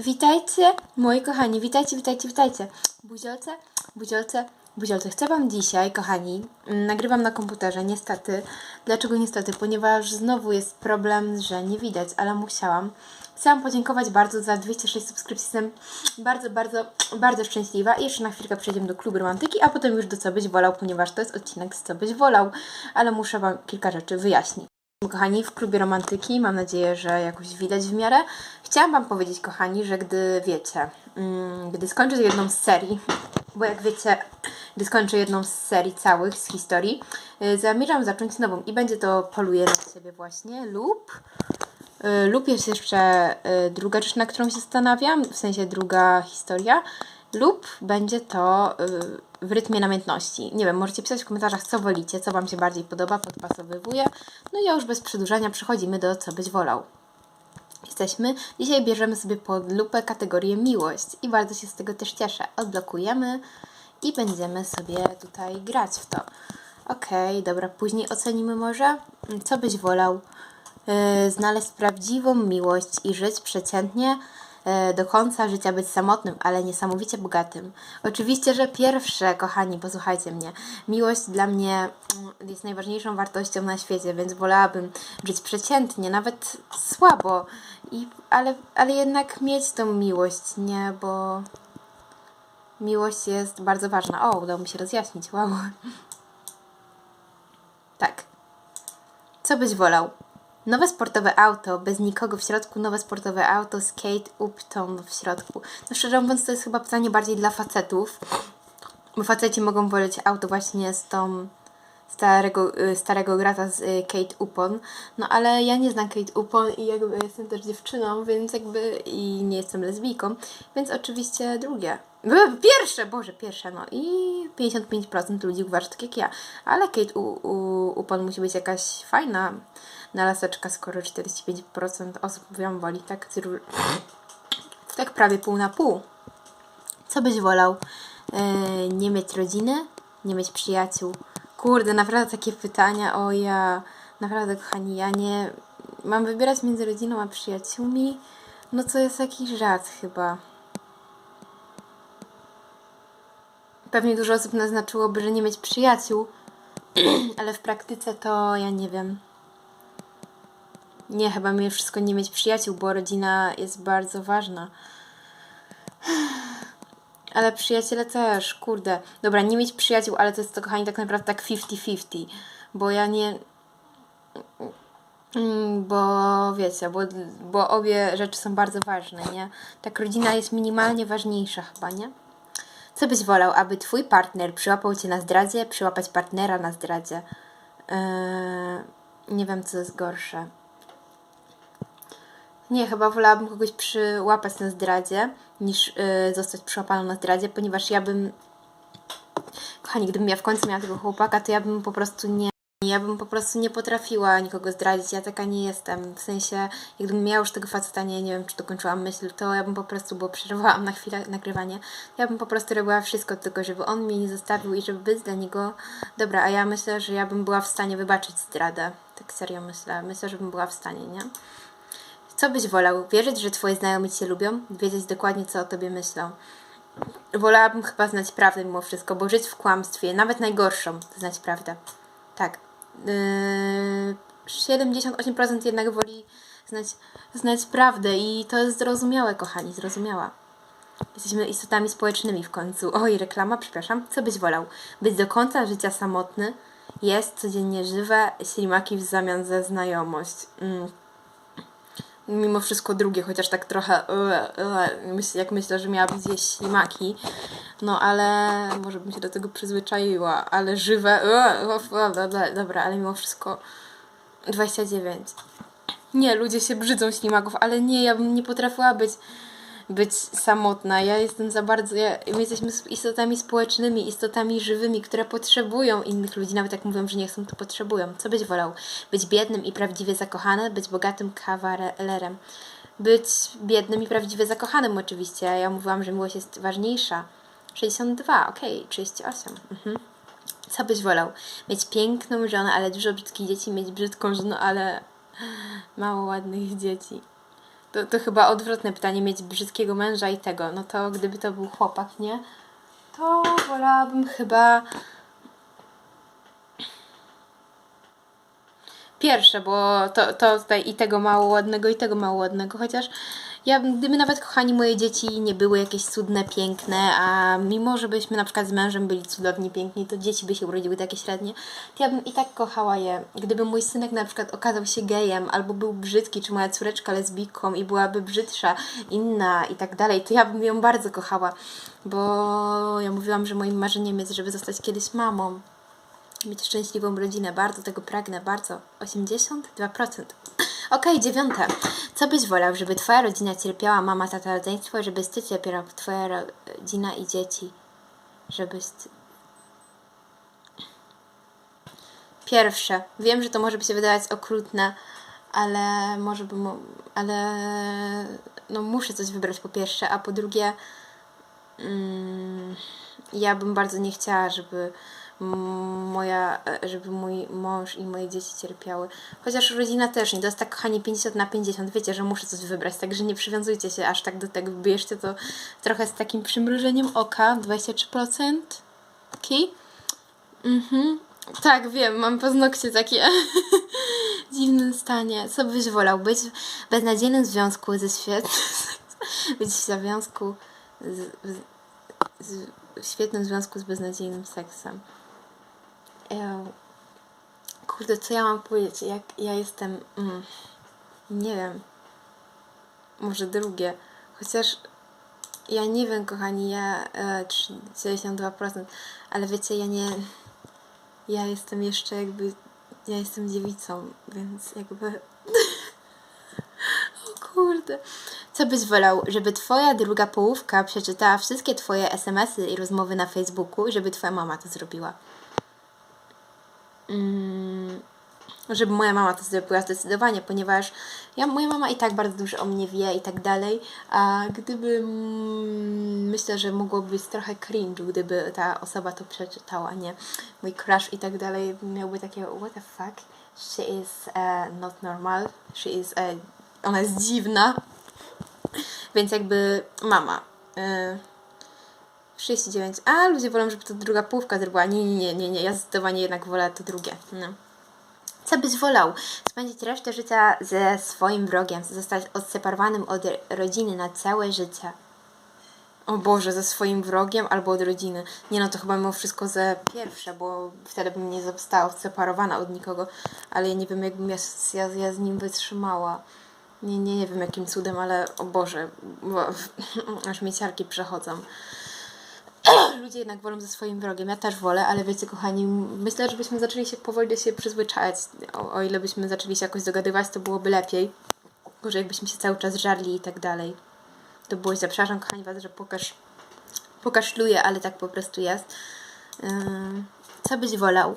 Witajcie, moi kochani, witajcie, witajcie, witajcie. Buziolce, buziolce, buziolce. Chcę Wam dzisiaj, kochani, mm, nagrywam na komputerze, niestety. Dlaczego niestety? Ponieważ znowu jest problem, że nie widać, ale musiałam. Chciałam podziękować bardzo za 206 subskrypcji. Jestem bardzo, bardzo, bardzo szczęśliwa. I jeszcze na chwilkę przejdziemy do klubu romantyki, a potem już do co byś wolał, ponieważ to jest odcinek z co byś wolał, ale muszę Wam kilka rzeczy wyjaśnić. Kochani, w klubie romantyki, mam nadzieję, że jakoś widać w miarę. Chciałam Wam powiedzieć, kochani, że gdy wiecie, mm, gdy skończę jedną z serii, bo jak wiecie, gdy skończę jedną z serii całych, z historii, y, zamierzam zacząć nową i będzie to Poluję na siebie właśnie lub y, lub jest jeszcze y, druga rzecz, na którą się zastanawiam, w sensie druga historia, lub będzie to y, w rytmie namiętności. Nie wiem, możecie pisać w komentarzach, co wolicie, co Wam się bardziej podoba, podpasowywuje. No i ja już bez przedłużania przechodzimy do co byś wolał. Jesteśmy. Dzisiaj bierzemy sobie pod lupę kategorię miłość i bardzo się z tego też cieszę. Odblokujemy i będziemy sobie tutaj grać w to. Okej, dobra, później ocenimy może, co byś wolał. Yy, znaleźć prawdziwą miłość i żyć przeciętnie do końca życia być samotnym, ale niesamowicie bogatym. Oczywiście, że pierwsze, kochani, posłuchajcie mnie. Miłość dla mnie mm, jest najważniejszą wartością na świecie, więc wolałabym żyć przeciętnie, nawet słabo, i, ale, ale jednak mieć tą miłość, nie? Bo miłość jest bardzo ważna. O, udało mi się rozjaśnić, wow. Tak. Co byś wolał? Nowe sportowe auto, bez nikogo w środku, nowe sportowe auto z Kate Upton w środku. No szczerze mówiąc, to jest chyba pytanie bardziej dla facetów, bo faceci mogą woleć auto właśnie z tą starego, y, starego grata z y, Kate Upon. No ale ja nie znam Kate Upon i jakby jestem też dziewczyną, więc jakby i nie jestem lesbijką, więc oczywiście drugie. Pierwsze, Boże, pierwsze, no i 55% ludzi uważa tak jak ja. Ale Kate U, U, Upon musi być jakaś fajna na laseczka, skoro 45% osób ją woli, tak? Tak prawie pół na pół. Co byś wolał? Yy, nie mieć rodziny? Nie mieć przyjaciół? Kurde, naprawdę takie pytania, o ja, naprawdę kochani, ja nie, mam wybierać między rodziną a przyjaciółmi, no to jest jakiś żart chyba. Pewnie dużo osób naznaczyłoby, że nie mieć przyjaciół, ale w praktyce to ja nie wiem. Nie, chyba mimo wszystko nie mieć przyjaciół, bo rodzina jest bardzo ważna. Ale przyjaciele też, kurde. Dobra, nie mieć przyjaciół, ale to jest to, kochani, tak naprawdę tak 50-50. Bo ja nie... Mm, Bo wiecie, bo, bo obie rzeczy są bardzo ważne, nie? Tak rodzina jest minimalnie ważniejsza chyba, nie? Co byś wolał, aby twój partner przyłapał cię na zdradzie, przyłapać partnera na zdradzie? Yy, nie wiem, co jest gorsze. Nie, chyba wolałabym kogoś przyłapać na zdradzie, niż y, zostać przyłapaną na zdradzie, ponieważ ja bym. Kochani, gdybym ja w końcu miała tego chłopaka, to ja bym po prostu nie. Ja bym po prostu nie potrafiła nikogo zdradzić, ja taka nie jestem. W sensie, jakbym miała już tego faceta, nie, nie wiem, czy dokończyłam myśl, to ja bym po prostu, bo przerwałam na chwilę nagrywanie, ja bym po prostu robiła wszystko tylko, żeby on mnie nie zostawił i żeby być dla niego dobra, a ja myślę, że ja bym była w stanie wybaczyć zdradę. Tak serio myślę. Myślę, że bym była w stanie, nie? Co byś wolał? Wierzyć, że twoje znajomi cię lubią? Wiedzieć dokładnie, co o tobie myślą? Wolałabym chyba znać prawdę mimo wszystko, bo żyć w kłamstwie, nawet najgorszą, znać prawdę. Tak. Yy, 78% jednak woli znać, znać prawdę i to jest zrozumiałe, kochani, zrozumiała. Jesteśmy istotami społecznymi w końcu. Oj, reklama, przepraszam. Co byś wolał? Być do końca życia samotny? Jest codziennie żywe, ślimaki w zamian za znajomość. Mm mimo wszystko drugie, chociaż tak trochę jak myślę, że miałabym zjeść ślimaki, no ale może bym się do tego przyzwyczaiła, ale żywe, dobra, ale mimo wszystko 29. Nie, ludzie się brzydzą ślimaków, ale nie, ja bym nie potrafiła być być samotna. Ja jestem za bardzo. Ja, my jesteśmy istotami społecznymi, istotami żywymi, które potrzebują innych ludzi, nawet jak mówią, że nie chcą, to potrzebują. Co byś wolał? Być biednym i prawdziwie zakochany, być bogatym kawalerem. Być biednym i prawdziwie zakochanym, oczywiście. Ja mówiłam, że miłość jest ważniejsza. 62, okej, okay, 38. Mhm. Co byś wolał? Mieć piękną żonę, ale dużo brzydkich dzieci, mieć brzydką żonę, ale mało ładnych dzieci. To, to chyba odwrotne pytanie, mieć brzydkiego męża i tego. No to gdyby to był chłopak, nie? To wolałabym chyba... Pierwsze, bo to, to tutaj i tego mało ładnego, i tego mało ładnego, chociaż ja, gdyby nawet kochani moje dzieci nie były jakieś cudne, piękne, a mimo, że byśmy na przykład z mężem byli cudowni, piękni, to dzieci by się urodziły takie średnie, to ja bym i tak kochała je. Gdyby mój synek na przykład okazał się gejem, albo był brzydki, czy moja córeczka lesbijką i byłaby brzydsza, inna i tak dalej, to ja bym ją bardzo kochała, bo ja mówiłam, że moim marzeniem jest, żeby zostać kiedyś mamą mieć szczęśliwą rodzinę. Bardzo tego pragnę, bardzo. 82%. Okej, dziewiąte. Co byś wolał, żeby twoja rodzina cierpiała, mama, tata, rodzeństwo, żebyś ty cierpiał, twoja ro- rodzina i dzieci? Żebyś... Pierwsze. Wiem, że to może się wydawać okrutne, ale może bym... Ale... No muszę coś wybrać po pierwsze, a po drugie... Mm, ja bym bardzo nie chciała, żeby moja, e, żeby mój mąż i moje dzieci cierpiały. Chociaż rodzina też nie, to jest tak kochani 50 na 50, wiecie, że muszę coś wybrać, także nie przywiązujcie się aż tak do tego, bierzcie to trochę z takim przymrużeniem oka, 23%, okej? Mhm. Tak, wiem, mam paznokcie takie w dziwnym stanie. Co byś wolał? Być w beznadziejnym związku ze świetnym... być w związku z, z, w świetnym związku z beznadziejnym seksem. Kurde, co ja mam powiedzieć? Jak ja jestem... Mm, nie wiem. Może drugie. Chociaż ja nie wiem, kochani, ja e, 92%, ale wiecie, ja nie... Ja jestem jeszcze jakby... Ja jestem dziewicą, więc jakby... O kurde. Co byś wolał, żeby twoja druga połówka przeczytała wszystkie twoje SMS-y i rozmowy na Facebooku żeby twoja mama to zrobiła? Mm, żeby moja mama to zrobiła zdecydowanie, ponieważ ja, moja mama i tak bardzo dużo o mnie wie i tak dalej, a gdyby myślę, że mogłoby być trochę cringe, gdyby ta osoba to przeczytała, nie? Mój crush i tak dalej miałby takie what the fuck, she is uh, not normal, she is, uh, ona jest dziwna, więc jakby mama. Y, 39. A ludzie wolą, żeby to druga połówka zrobiła. Nie, nie, nie, nie, nie. Ja zdecydowanie jednak wolę to drugie. No. Co byś wolał? Spędzić resztę życia ze swoim wrogiem, zostać odseparowanym od rodziny na całe życie. O Boże, ze swoim wrogiem albo od rodziny. Nie no, to chyba mimo wszystko ze pierwsze, bo wtedy bym nie została odseparowana od nikogo, ale ja nie wiem, jakbym ja, ja, ja z nim wytrzymała. Nie, nie, nie wiem jakim cudem, ale o Boże, bo, aż mi ciarki przechodzą. Ludzie jednak wolą ze swoim wrogiem. Ja też wolę, ale wiecie, kochani, myślę, żebyśmy zaczęli się powoli do siebie przyzwyczajać. O, o ile byśmy zaczęli się jakoś dogadywać, to byłoby lepiej. Gorzej jakbyśmy się cały czas żarli i tak dalej. To było źle. Przepraszam, kochani, was, że pokaż, pokaszluję, ale tak po prostu jest. Ym, co byś wolał?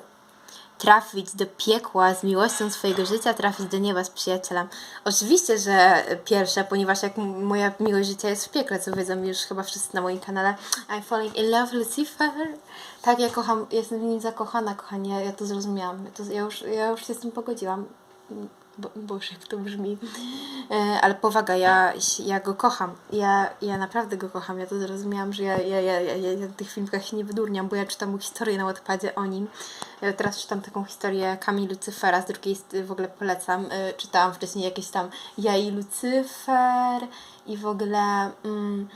Trafić do piekła z miłością swojego życia, trafić do nieba z przyjacielem. Oczywiście, że pierwsze, ponieważ jak moja miłość życia jest w piekle, co wiedzą już chyba wszyscy na moim kanale. I'm falling in love, Lucifer. Tak, ja kocham, jestem w nim zakochana, kochani, ja, to zrozumiałam. Ja, to, ja, już, ja już się z tym pogodziłam. Bo, Boże, jak to brzmi. E, ale powaga, ja, ja go kocham. Ja, ja naprawdę go kocham. Ja to zrozumiałam, że ja, ja, ja, ja, ja, w tych filmkach się nie wydurniam, bo ja czytam mu historię na Wattpadzie o nim. Ja teraz czytam taką historię Kamil Lucyfera, z drugiej w ogóle polecam. E, czytałam wcześniej jakieś tam Ja i Lucyfer i w ogóle... Mm,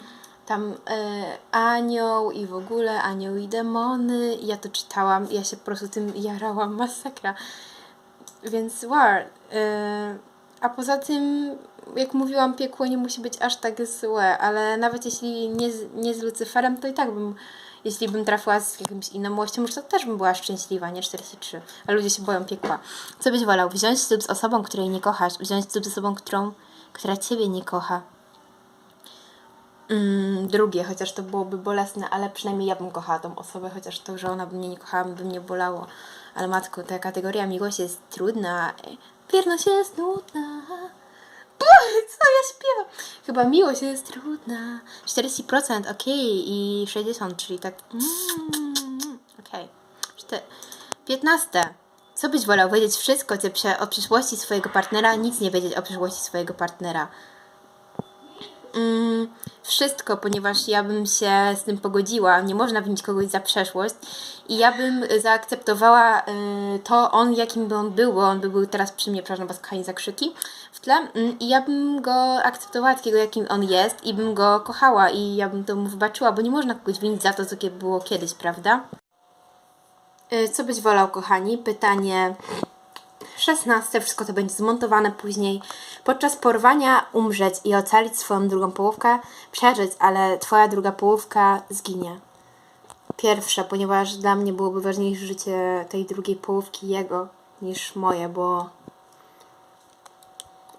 tam e, anioł i w ogóle anioł i demony. I Ja to czytałam, ja się po prostu tym jarałam, masakra. Więc wow. y, a poza tym, jak mówiłam, piekło nie musi być aż tak złe, ale nawet jeśli nie nie z Lucyferem, to i tak bym, jeśli bym trafiła z jakimś inną miłością, może to też bym była szczęśliwa, nie 43. A ludzie się boją piekła. Co byś wolał? Wziąć ślub z osobą, której nie kochasz, wziąć ślub z osobą, którą, która ciebie nie kocha. Mm, drugie, chociaż to byłoby bolesne, ale przynajmniej ja bym kochała tą osobę, chociaż to, że ona by mnie nie kochała, by mnie bolało. Ale matko, ta kategoria miłości jest trudna. Wierność jest nudna. Co ja śpiewam? Chyba miłość jest trudna. 40%, okej, i 60, czyli tak... Mm. Okay. 15. Co byś wolał? Wiedzieć wszystko co o przyszłości swojego partnera, nic nie wiedzieć o przyszłości swojego partnera. mm, wszystko, ponieważ ja bym się z tym pogodziła. Nie można winić kogoś za przeszłość. I ja bym zaakceptowała y, to on, jakim by on był, bo on by był teraz przy mnie, przepraszam was, kochani, za krzyki tle. Mm, I ja bym go akceptowała takiego, jakim on jest i bym go kochała i ja bym to mu wybaczyła, bo nie można kogoś winić za to, co było kiedyś, prawda? Y, Co byś wolał, kochani? Pytanie 16. Wszystko to będzie zmontowane później. Podczas porwania umrzeć i ocalić swoją drugą połówkę, przeżyć, ale twoja druga połówka zginie. Pierwsze, ponieważ dla mnie byłoby ważniejsze życie tej drugiej połówki jego niż moje, bo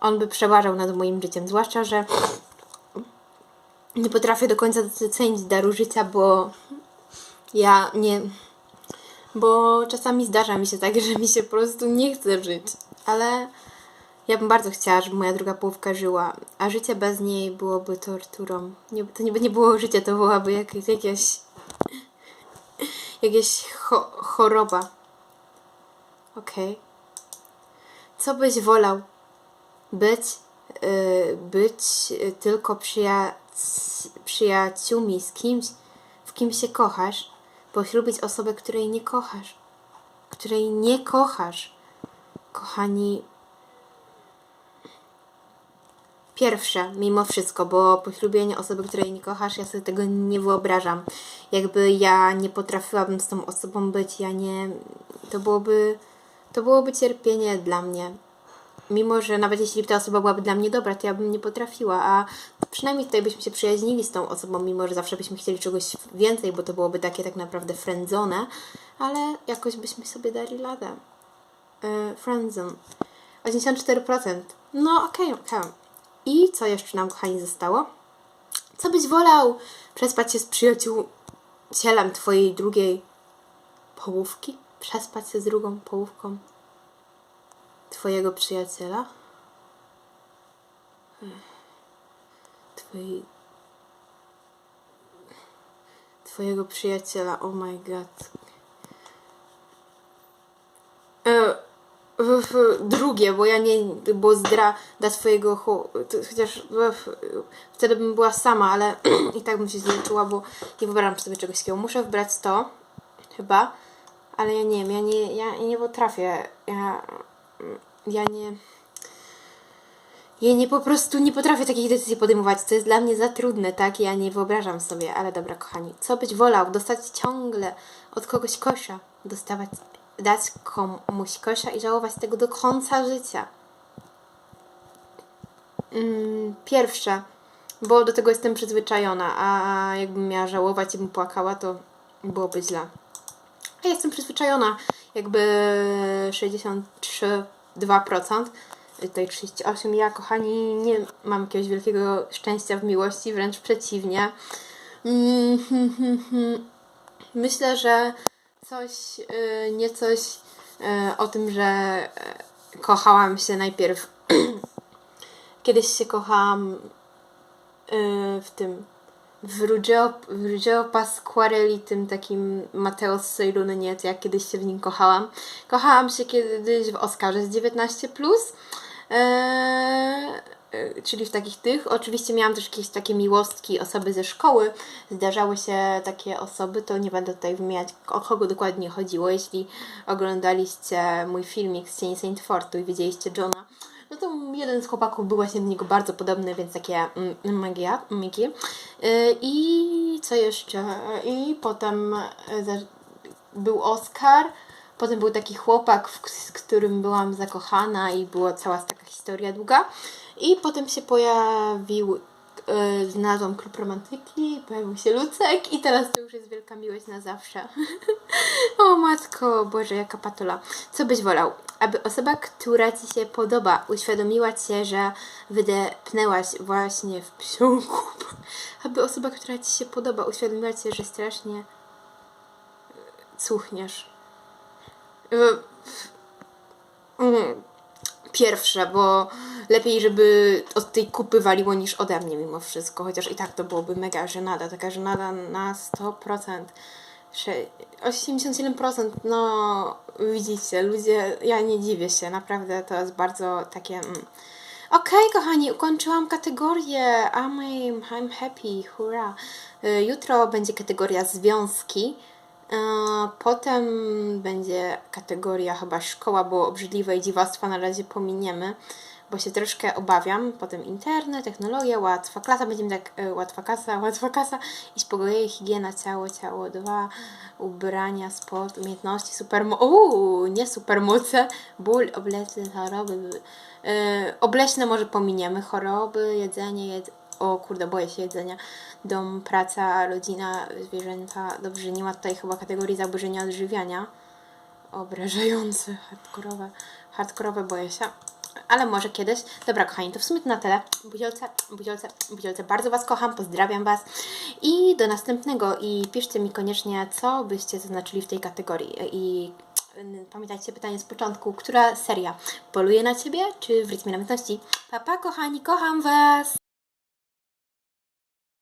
on by przeważał nad moim życiem. Zwłaszcza, że nie potrafię do końca docenić daru życia, bo ja nie. Bo czasami zdarza mi się tak, że mi się po prostu nie chce żyć. Ale ja bym bardzo chciała, żeby moja druga połówka żyła, a życie bez niej byłoby torturą. Nie, to nie, nie było życie, to byłaby jakieś, jakieś, jakieś cho, choroba. Okej. Co byś wolał? Być, y, być tylko przyja przyjaciółmi z kimś, w kim się kochasz, poślubić osobę, której nie kochasz, której nie kochasz. Kochani, pierwsze, mimo wszystko, bo poślubienie osoby, której nie kochasz, ja sobie tego nie wyobrażam. Jakby ja nie potrafiłabym z tą osobą być, ja nie. To byłoby. To byłoby cierpienie dla mnie. Mimo, że nawet jeśli ta osoba byłaby dla mnie dobra, to ja bym nie potrafiła, a przynajmniej tutaj byśmy się przyjaźnili z tą osobą, mimo że zawsze byśmy chcieli czegoś więcej, bo to byłoby takie tak naprawdę friendzone, ale jakoś byśmy sobie dali radę. Yy, friendzone. 84%. No okej, okay, okej. Okay. I co jeszcze nam, kochani, zostało? Co byś wolał? Przespać się z przyjaciółcielem twojej drugiej połówki? Przespać się z drugą połówką twojego przyjaciela? Twojej... Twojego przyjaciela, oh my god. E drugie, bo ja nie, bo zdra da swojego, chociaż wtedy bym była sama, ale i tak bym się źle czuła, bo nie wyobrażam sobie czegoś takiego. Muszę wybrać to, chyba, ale ja nie wiem, ja nie, ja nie potrafię, ja, ja nie, ja nie po prostu nie potrafię takich decyzji podejmować, to jest dla mnie za trudne, tak? Ja nie wyobrażam sobie, ale dobra, kochani, co byś wolał? Dostać ciągle od kogoś kosza, dostawać dać komuś kosza i żałować tego do końca życia. Mm, pierwsze, bo do tego jestem przyzwyczajona, a jakbym miała żałować i bym płakała, to byłoby źle. A jestem przyzwyczajona, jakby 63, 2%, tutaj 38. Ja, kochani, nie mam jakiegoś wielkiego szczęścia w miłości, wręcz przeciwnie. Myślę, że coś, yy, nie coś yy, o tym, że yy, kochałam się najpierw. Kiedyś się kochałam w tym w Ruggeo, w Ruggeo Pasquarelli, tym takim Mateo Sejruny, nie, to ja kiedyś się w nim kochałam. Kochałam się kiedyś w Oscarze z 19+. Plus. Eee, Y, czyli w takich tych. Oczywiście miałam też jakieś takie miłostki, osoby ze szkoły. Zdarzały się takie osoby, to nie będę tutaj wymieniać, o kogo dokładnie chodziło. Jeśli oglądaliście mój filmik z Cieni Saint Fortu i widzieliście Johna, no to jeden z chłopaków był właśnie do niego bardzo podobny, więc takie mm, magia, migi. Y, I co jeszcze? I potem y, był Oscar. Potem był taki chłopak, z którym byłam zakochana i była cała taka historia długa. I potem się pojawił, yy, znalazłam klub romantyki, pojawił się Lucek i teraz to już jest wielka miłość na zawsze. o matko, Boże, jaka patola. Co byś wolał? Aby osoba, która Ci się podoba, uświadomiła Cię, że wydepnęłaś właśnie w psią osoba, która Ci się podoba, uświadomiła Cię, że strasznie cuchniesz. Yy, pierwsze, bo lepiej, żeby od tej kupy waliło niż ode mnie mimo wszystko, chociaż i tak to byłoby mega żenada, taka żenada na 100%. 87%, no widzicie, ludzie, ja nie dziwię się, naprawdę to jest bardzo takie... Okej, kochani, ukończyłam kategorię. I'm, I'm happy, hurra. Y, Jutro będzie kategoria związki. y, Potem będzie kategoria chyba szkoła, bo obrzydliwe i dziwactwa na razie pominiemy, bo się troszkę obawiam. Potem internet, technologia, łatwa klasa, będziemy tak, y, łatwa kasa, łatwa kasa, iść po goje, higiena, ciało, ciało, dwa, ubrania, sport, umiejętności, supermo... Uuu, nie supermoce, ból, obleśne, choroby, yy, obleśne może pominiemy, choroby, jedzenie, jed... o kurde, boję się jedzenia, dom, praca, rodzina, zwierzęta, dobrze, nie ma tutaj chyba kategorii zaburzenia odżywiania, obrażające, hardkorowe, hardkorowe boję się. Ale może kiedyś. Dobra, kochani, to w sumie to na tyle. Buziolce, buziolce, buziolce. Bardzo Was kocham, pozdrawiam Was. I do następnego. I piszcie mi koniecznie, co byście zaznaczyli w tej kategorii. I y, pamiętajcie pytanie z początku. Która seria poluje na Ciebie, czy w rytmie namiętności? Papa, kochani, kocham Was!